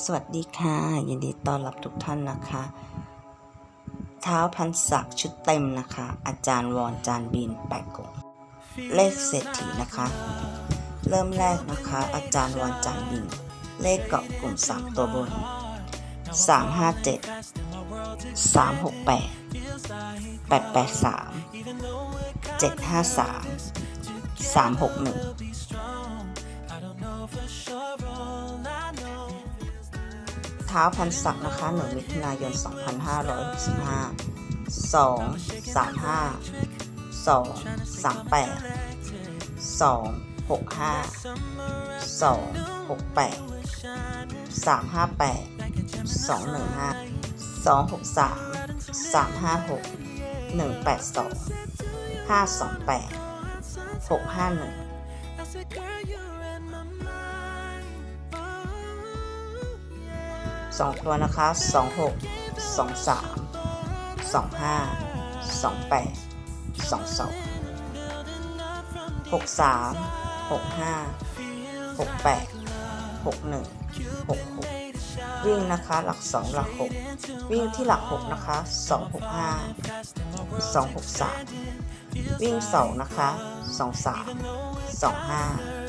สวัสดีค่ะยินดีต้อนรับทุกท่านนะคะ เท้าพันศักดิ์ชุดเต็มนะคะ อาจารย์วอนจานบินแปะกงเลขเศรษฐีนะคะ เริ่มแรกนะคะ อาจารย์วอนจานบิน เลขเกาะกลุ่ม 3 ตัวบน 357 368 883 753 361 ท้าพันศักนะคะหนึ่งมิถุนายน 2565 2 3 5 2 3 8 2 6 5 2 6 8 3 5 8 2 1 5 2 6 3 3 5 6 1 8 2 5 2 8 6 5 1 2 ตัวนะคะ 26 23 25 28 22 63 65 68 61 66 วิ่งนะคะ หลัก 2 หลัก 6 วิ่งที่หลัก 6 นะคะ 265 263 วิ่ง 2 นะคะ 23 25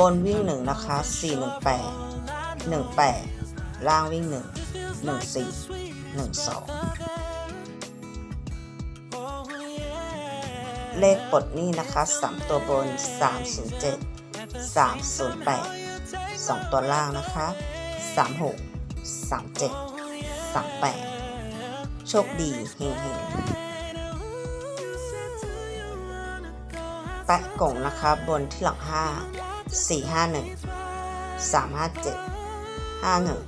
บนวิ่งหนึ่งนะคะสี่หนึ่งแปดหนึ่งแปดล่างวิ่งหนึ่งหนึ่งสี่หนึ่งสองเลขปลดหนี้นะคะสามตัวบนสามศูนย์เจ็ดสามศูนย์แปดสองตัวล่างนะคะสามหกสามเจ็ดสามแปดโชคดีเฮงเฮงแปะกล่องนะคะบนที่หลังห้า สี่ห้าหนึ่งสามห้าเจ็ดห้าหนึ่ง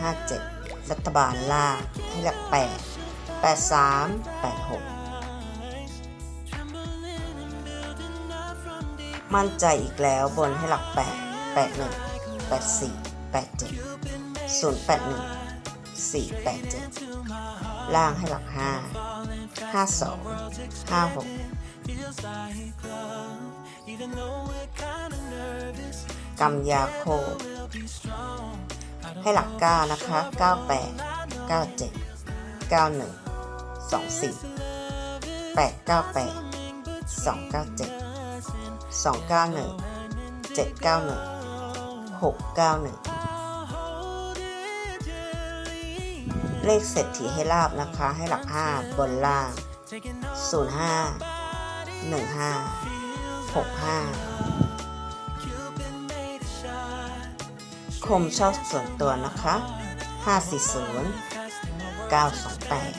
ห้าเจ็ดรัฐบาลล่าให้หลักแปดสามแปดหกมั่นใจอีกแล้วบนให้หลักแปดแปดหนึ่งแปดสี่แปดเจ็ดศูนย์แปดหนึ่งสี่แปดเจ็ดล่างให้หลักห้าห้าสองห้าหก feels like love even though we're kind of nervous กำยาโค ให้หลักก้านะคะ 98 97 91 24 898 297 291 791 691 เลขเศรษฐีให้ลาบนะคะ ให้หลัก 5 บนล่าง 05 หนึ่งห้าหกห้าคมชอบส่วนตัวนะคะห้าสี่ศูนย์เก้าสองแปด